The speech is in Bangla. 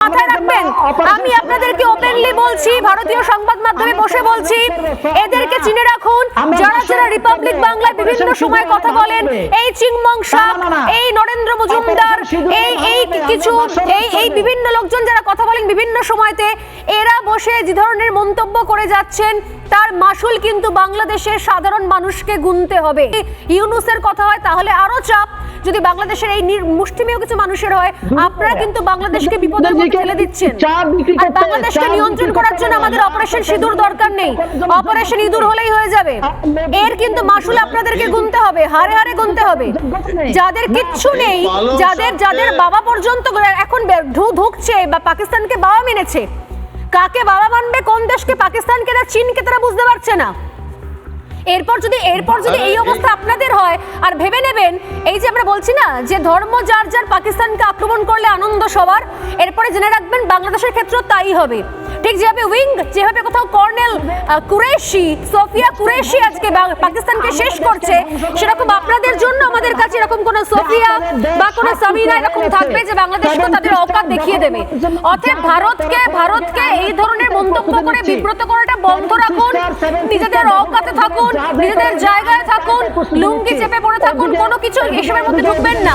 মাথায় রাখবেন আমি আপনাদেরকে ওপেনলি বলছি ভারতীয় সংবাদ মাধ্যমে বসে বলছি এদেরকে চিনে রাখুন যারা যারা রিপাবলিক বাংলায় বিভিন্ন সময় কথা বলেন এই চিংমং এই নরেন্দ্র মজুমদার এই এই কিছু এই এই বিভিন্ন লোকজন যারা কথা বলেন বিভিন্ন সময়তে এরা বসে যে ধরনের মন্তব্য করে যাচ্ছেন তার মাসুল কিন্তু বাংলাদেশের সাধারণ মানুষকে গুনতে হবে। ইউনুসের কথা হয় তাহলে আরও চাপ। যদি বাংলাদেশের এই মুষ্টিমেয় কিছু মানুষের হয় আপনারা কিন্তু বাংলাদেশকে বিপদের মধ্যে ফেলে দিচ্ছেন। আর বাংলাদেশকে নিয়ন্ত্রণ করার জন্য আমাদের অপারেশন সিঁদুর দরকার নেই। অপারেশন ইঁদুর হলেই হয়ে যাবে। এর কিন্তু মাসুল আপনাদেরকে গুনতে হবে হারে হারে গুনতে হবে। যাদের কিচ্ছু নেই যাদের যাদের বাবা পর্যন্ত এখন ঢু- ঢুকছে বা পাকিস্তানকে বাবা মেনেছে কাকে বাবা মানবে কোন দেশকে পাকিস্তানকে না চীনকে তারা বুঝতে পারছে না। এরপর যদি এরপর যদি এই অবস্থা আপনাদের হয় আর ভেবে নেবেন এই যে আমরা বলছি না যে ধর্ম যার যার পাকিস্তানকে আক্রমণ করলে আনন্দ সবার এরপরে জেনে রাখবেন বাংলাদেশের ক্ষেত্রেও তাই হবে। ঠিক যেভাবে উইং যেভাবে কোথাও কর্নেল কুরেশি, সোফিয়া কুরেশি আজকে পাকিস্তানকে শেষ করছে। সেরকম আপনাদের জন্য আমাদের কাছে এরকম কোন সোফিয়া বা কোন সামিনা এরকম থাকবে যে বাংলাদেশকে তাদের অকাত দেখিয়ে দেবে। অতএব ভারতকে ভারতকে এই ধরনের মন্তব্য করে বিব্রত করাটা বন্ধ রাখুন। নিজেদের অকাতে থাকুন, নিজেদের জায়গায় থাকুন, লুঙ্গি চেপে পড়ে থাকুন, কোনো কিছু এসবের মধ্যে ঢুকবেন না।